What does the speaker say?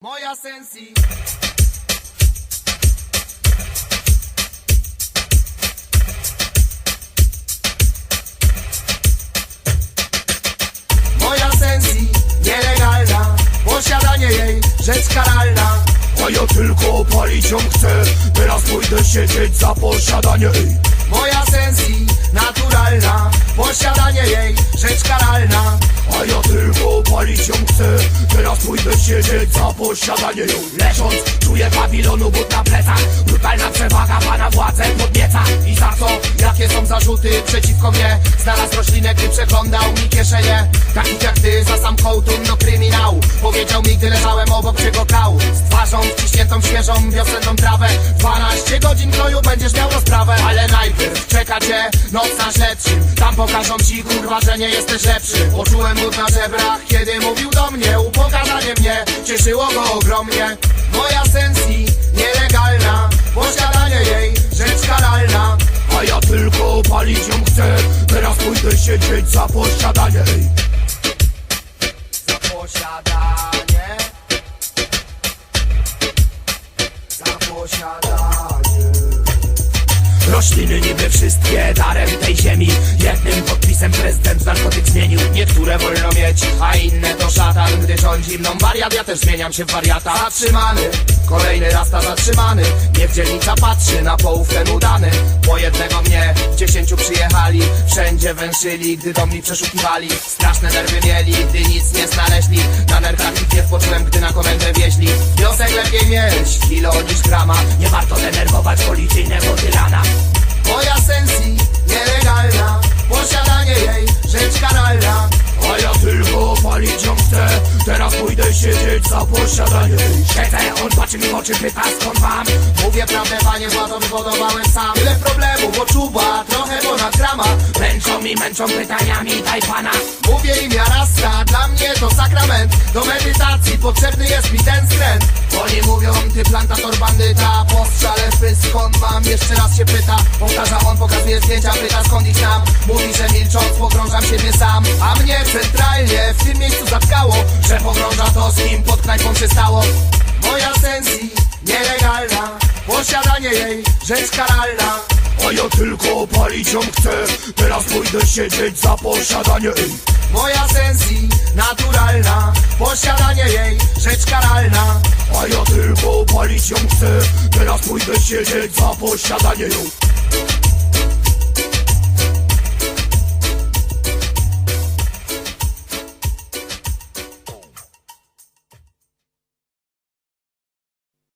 Moja sensi. Moja sensi nielegalna Posiadanie jej rzecz karalna. A ja tylko palić ją chcę Teraz pójdę siedzieć za posiadanie ej. Moja sensi naturalna Posiadanie jej rzecz karalna. A ja tylko palić ją chcę Teraz pójdę siedzieć za posiadanie ją Leżąc czuję Babilonu but na plecach. Brutalna przewaga pana władzę podnieca. I za co? Jakie są zarzuty przeciwko mnie? Znalazł roślinę, gdy przeglądał mi kieszenie Takich jak ty, za sam kołtun, no kryminał. Powiedział mi, gdy leżałem obok czego kał. Z twarzą wciśniętą świeżą wiosenną trawę. 12 godzin knoju będziesz miał rozprawę. Ale najpierw czeka cię noc na śledczym pokażą ci kurwa, że nie jesteś lepszy. Poczułem mód na żebrach, kiedy mówił do mnie Upokarzanie mnie cieszyło go ogromnie. Moja sensi nielegalna Posiadanie jej rzecz karalna A ja tylko palić ją chcę Teraz pójdę siedzieć za posiadanie za posiadanie Rośliny niby wszystkie. Darem tej ziemi Jednym podpisem prezydent narkotyk zmienił. Niektóre wolno mieć, a inne to szatan. Gdy rządzi mną wariat, ja też zmieniam się w wariata. Zatrzymany, kolejny raz ta zatrzymany. Niech dzielnica patrzy na połów ten udany. Po jednego mnie w dziesięciu przyjechali. Wszędzie węszyli, gdy do mnie przeszukiwali. Straszne nerwy mieli, gdy nic nie znaleźli. Na nerkach ich nie poczułem, gdy na komendę wieźli. Wniosek lepiej mieć kilo niż grama Nie warto denerwować policyjnego za posiadanie Siedzę, on patrzy mi w oczy, pyta skąd mam. Mówię prawdę panie, bo to wyhodowałem sam. Tyle problemów, bo czuba, trochę ponad grama Męczą mi, męczą pytaniami, daj pana. Mówię im ja dla mnie to sakrament. Do medytacji potrzebny jest mi ten skręt Oni mówią, ty plantator bandyta Po strzale w skąd mam? Jeszcze raz się pyta Powtarza on, pokazuje zdjęcia, pyta skąd ich znam. Mówi, że milcząc pogrążam siebie sam. A mnie centralnie w tym miejscu zatkało Że pogrąża to z kim pod knajpą się stało. Moja sensi nielegalna Posiadanie jej rzecz karalna A ja tylko palić ją chcę. Teraz pójdę siedzieć za posiadanie. Moja sensi naturalna Posiadanie jej rzecz karalna A ja tylko palić ją chcę. Teraz pójdę siedzieć za posiadanie ją